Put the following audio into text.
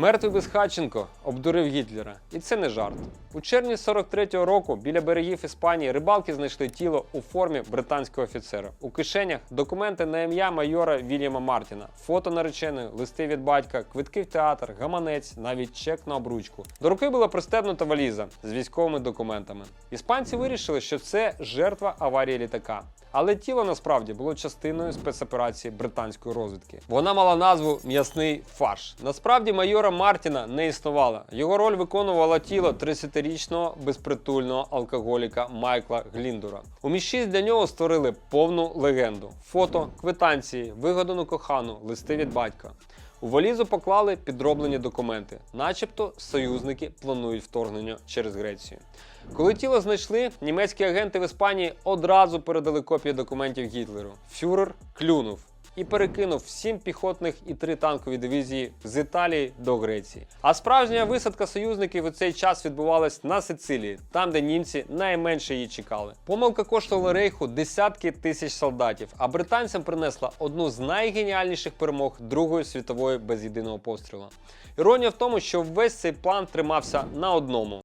Мертвий безхатченко обдурив Гітлера, і це не жарт. У червні 43-го року біля берегів Іспанії рибалки знайшли тіло у формі британського офіцера. У кишенях документи на ім'я майора Вільяма Мартіна, фото нареченої, листи від батька, квитки в театр, гаманець, навіть чек на обручку. До руки була пристебнута валіза з військовими документами. Іспанці вирішили, що це жертва аварії літака. Але тіло насправді було частиною спецоперації британської розвідки. Вона мала назву М'ясний фарш. Насправді майора Мартіна не існувало. Його роль виконувало тіло 30-річного безпритульного алкоголіка Майкла Гліндура. У Мі-6 для нього створили повну легенду: фото, квитанції, вигадану кохану, листи від батька. У валізу поклали підроблені документи, начебто союзники планують вторгнення через Грецію. Коли тіло знайшли, німецькі агенти в Іспанії одразу передали копії документів Гітлеру. Фюрер клюнув і перекинув сім піхотних і три танкові дивізії з Італії до Греції. А справжня висадка союзників у цей час відбувалась на Сицилії, там, де німці найменше її чекали. Помилка коштувала рейху десятки тисяч солдатів, а британцям принесла одну з найгеніальніших перемог Другої світової без єдиного пострілу. Іронія в тому, що весь цей план тримався на одному